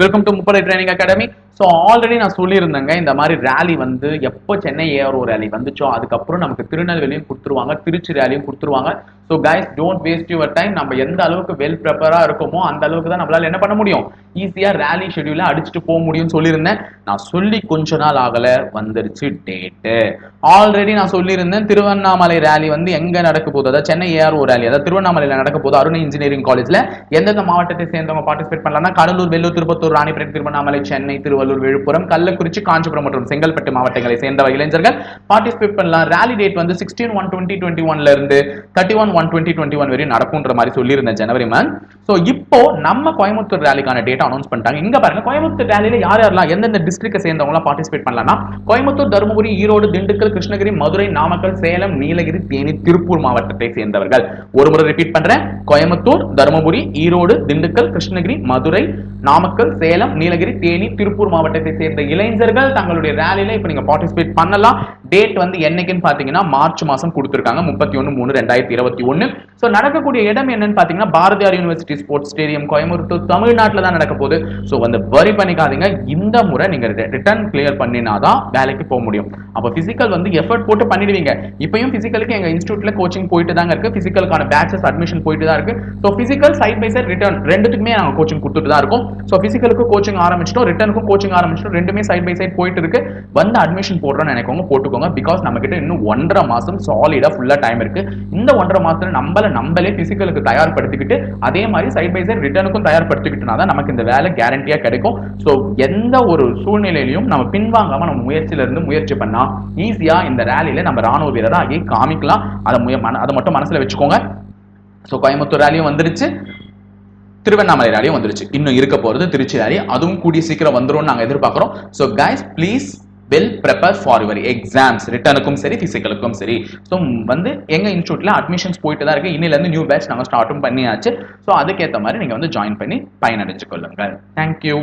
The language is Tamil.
Welcome to Muppadai training academy so already நான் சொல்லியிருந்தேங்க இந்த மாதிரி ரேலி வந்து எப்போ சென்னை ஏஆர்ஓ ரேலி வந்துச்சோ அதுக்கப்புறம் நமக்கு திருநெல்வேலியும் கொடுத்துருவாங்க திருச்சி ரேலியும் கொடுத்துருவாங்க. So guys don't waste your time நம்ம எந்த அளவுக்கு வெல் ப்ரிப்பராக இருக்கோமோ அந்த அளவுக்கு தான் நம்மளால என்ன பண்ண முடியும்? ஈஸியாக ரேலி ஷெடியூல அடிச்சுட்டு போக முடியும்னு சொல்லியிருந்தேன். நான் சொல்லி கொஞ்ச நாள் ஆகல வந்துருச்சு டேட்டு ஆல்ரெடி நான் சொல்லியிருந்தேன் திருவண்ணாமலை ரேலி வந்து எங்க நடக்க போகுது? அதாவது சென்னை ஏஆர்ஓ ரேலி அதாவது திருவண்ணாமலையில் நடக்க போகுது அருண் இன்ஜினியரிங் காலேஜ்ல எந்தெந்த மாவட்டத்தை சேர்ந்தவங்க பார்ட்டிசிபேட் பண்ணலாம்னா கடலூர் வெள்ளூர் திருப்பத்தூர் ராணிப்பேட்டை திருவண்ணாமலை சென்னை திருவள்ளூர் விழுப்புரம் கள்ளக்குறிச்சி காஞ்சிபுரம் மற்றும் செங்கல்பட்டு மாவட்டங்களை சேர்ந்த இளைஞர்கள் பார்ட்டிசிபேட் பண்ணலாம். ரேலி டேட் வந்து சிக்ஸ்டீன் ஒன் டுவெண்ட்டி டுவெண்ட்டி ஒன்ல இருந்து thirty one one twenty twenty one வரையும் நடக்கும்ன்ற மாதிரி சொல்லியிருந்தேன் ஜனவரி மந்த் ஸோ இப்போ நம்ம கோயம்புத்தூர் ரேலிக்கான டேட் அனௌன்ஸ் பண்ணிட்டாங்க. இங்க பாருங்க கோயம்புத்தூர் ரேலியில யார் யாரெல்லாம் எந்தெந்த டிஸ்ட்ரிக்ட் சேர்ந்தவங்க பார்ட்டிசிபேட் பண்ணலாம்னா கோயம்புத்தூர் தருமபுரி ஈரோடு திண்டுக்கல் கிருஷ்ணகிரி மதுரை நாமக்கல் சேலம் நீலகிரி தேனி திருப்பூர் மாவட்டத்தை சேர்ந்தவர்கள். ஒரு முறை ரிப்பீட் பண்றேன். கோயம்புத்தூர் தருமபுரி ஈரோடு திண்டுக்கல் கிருஷ்ணகிரி மதுரை நாமக்கல் சேலம் நீலகிரி தேனி திருப்பூர் மாவட்டத்தை சேர்ந்த இளைஞர்கள் தங்களுடைய ரேலியில இப்ப நீங்க பார்ட்டிசிபேட் பண்ணலாம். டேட் வந்து என்னைக்குன்னு பாத்தீங்கன்னா மார்ச் மாசம் கொடுத்துருக்காங்க. முப்பத்தி ஒன்னு மூணு ரெண்டாயிரத்தி இருபத்தி ஒன்னு ஸோ நடக்கக்கூடிய இடம் என்னன்னு பாத்தீங்கன்னா Bharathiar university sports stadium Coimbatore தமிழ்நாட்டில் தான் நடக்க போகுது. ஸோ வந்து வரி பண்ணிக்காதீங்க. இந்த முறை நீங்க ரிட்டர்ன் கிளியர் பண்ணினாதான் வேலைக்கு போக முடியும். அப்போ பிசிக்கல் வந்து எஃபர்ட் போட்டு பண்ணிடுவீங்க. இப்பயும் பிசிக்கலுக்கு எங்க இன்ஸ்டியூட்ல கோச்சிங் போயிட்டு தாங்க இருக்கு. பிசிக்கலுக்கான பேச்சஸ் அட்மிஷன் போயிட்டு தான் இருக்கு. So physical side by side written ரெண்டுத்துக்குமே நாங்க கோச்சிங் கொடுத்துட்டு தான் இருக்கும். ஸோ பிசிக்கலுக்கு கோச்சிங் ஆரம்பிச்சிட்டோம் ரிட்டர்னுக்கும் கோச்சிங் ஆரம்பிச்சிட்டோம் ரெண்டுமே சைட் பை சைட் போயிட்டு இருக்கு. வந்து அட்மிஷன் போடுறோம்னு நினைக்கோங்க போட்டுக்கோங்க. பிகாஸ் நம்ம கிட்ட இன்னும் ஒன்றரை மாசம் சாலிடா ஃபுல்லா டைம் இருக்கு. இந்த ஒன்றரை மாசத்துல நம்மள நம்மளே பிசிக்கலுக்கு தயார்படுத்திக்கிட்டு அதே மாதிரி சைட் பை சைட் ரிட்டர்னுக்கும் தயார்படுத்திக்கிட்டுனா தான் நமக்கு இந்த வேலை கேரண்டியா கிடைக்கும். ஸோ எந்த ஒரு சூழ்நிலையிலையும் நம்ம பின்வாங்காம நம்ம முயற்சியில இருந்து முயற்சி பண்ணா ஈஸியா இந்த ரேலியில நம்ம ராணுவ வீரரை ஆகி காமிக்கலாம். அதை மன- அதை மட்டும் மனசுல வச்சுக்கோங்க. ஸோ கோயம்புத்தூர் ரேலியும் வந்துருச்சு. திருவண்ணாமலை ரேலியும் வந்துருச்சு. இன்னும் இருக்க போறது திருச்சி ரேலி அதுவும் கூடிய சீக்கிரம் வந்துரும் நாங்க எதிர்பார்க்கிறோம். So guys please well prepare for your exams ரிட்டனுக்கும் சரி ஃபிசிக்கலுக்கும் சரி. ஸோ வந்து எங்கள் இன்ஸ்டியூட்டில் அட்மிஷன்ஸ் போயிட்டு தான் இருக்கு. இன்னிலேருந்து நியூ பேட்ச் நாங்கள் ஸ்டார்ட்டும் பண்ணியாச்சு. ஸோ அதுக்கேற்ற மாதிரி நீங்கள் வந்து ஜாயின் பண்ணி பயனடைஞ்சு கொள்ளுங்கள். தேங்க்யூ